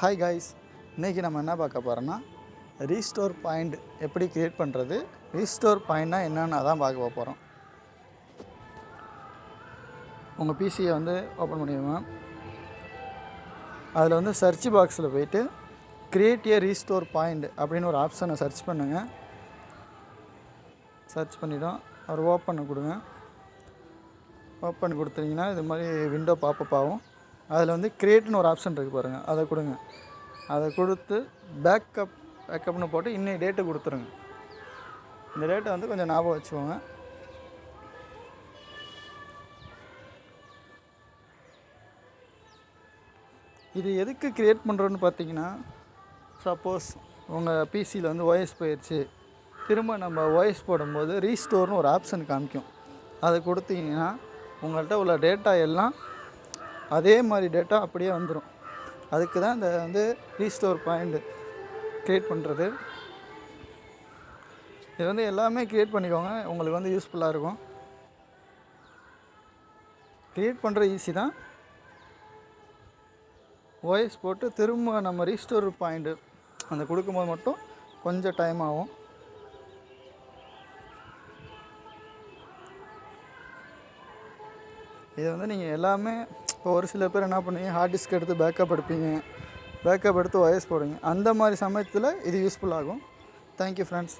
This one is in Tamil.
ஹாய் காய்ஸ் இன்றைக்கி நம்ம என்ன பார்க்க போகிறோன்னா ரீஸ்டோர் பாயிண்ட் எப்படி க்ரியேட் பண்ணுறது ரீஸ்டோர் பாயிண்ட்னா என்னென்னு அதான் பார்க்க போகிறோம் உங்கள் பிசியை வந்து ஓப்பன் பண்ணிடுங்க. அதில் வந்து சர்ச் பாக்ஸில் போயிட்டு க்ரியேட் ஏ ரீஸ்டோர் பாயிண்ட் அப்படின்னு ஒரு ஆப்ஷனை சர்ச் பண்ணுங்கள் சர்ச் பண்ணிவிடும் அவர் ஓப்பன் கொடுங்க. ஓப்பன் கொடுத்தீங்கன்னா இது மாதிரி விண்டோ பாப்பப் ஆகும். அதில் வந்து க்ரியேட்னு ஒரு ஆப்ஷன் இருக்குது பாருங்கள் அதை கொடுங்க. அதை கொடுத்து பேக்கப் பேக்கப்னு போட்டு இன்னைய டேட்டு கொடுத்துருங்க. இந்த டேட்டை வந்து கொஞ்சம் ஞாபகம் வச்சுக்கோங்க. இது எதுக்கு கிரியேட் பண்ணுறோன்னு பார்த்தீங்கன்னா சப்போஸ் உங்கள் பிசியில் வந்து ஓஎஸ் போயிடுச்சு திரும்ப நம்ம ஓஎஸ் போடும்போது ரீஸ்டோர்னு ஒரு ஆப்ஷன் காமிக்கும். அதை கொடுத்தீங்கன்னா உங்கள்கிட்ட உள்ள டேட்டா எல்லாம் அதே மாதிரி டேட்டா அப்படியே வந்துடும் அதுக்கு தான் இந்த வந்து ரீஸ்டோர் பாயிண்ட்டு க்ரியேட் பண்ணுறது இது வந்து எல்லாமே க்ரியேட் பண்ணிக்கோங்க. உங்களுக்கு வந்து யூஸ்ஃபுல்லாக இருக்கும். க்ரியேட் பண்ணுறது ஈஸி தான். ஓஎஸ் போட்டு திரும்ப நம்ம ரீஸ்டோர் பாயிண்ட்டு அந்த கொடுக்கும்போது மட்டும் கொஞ்சம் டைம் ஆகும். இது வந்து நீங்கள் எல்லாமே இப்போ ஒரு சில பேர் என்ன பண்ணுவீங்க? ஹார்ட் டிஸ்க் எடுத்து பேக்கப் எடுப்பீங்க. பேக்கப் எடுத்து ஒயர்ஸ் போடுவீங்க. அந்த மாதிரி சமயத்தில் இது யூஸ்ஃபுல் ஆகும். Thank you friends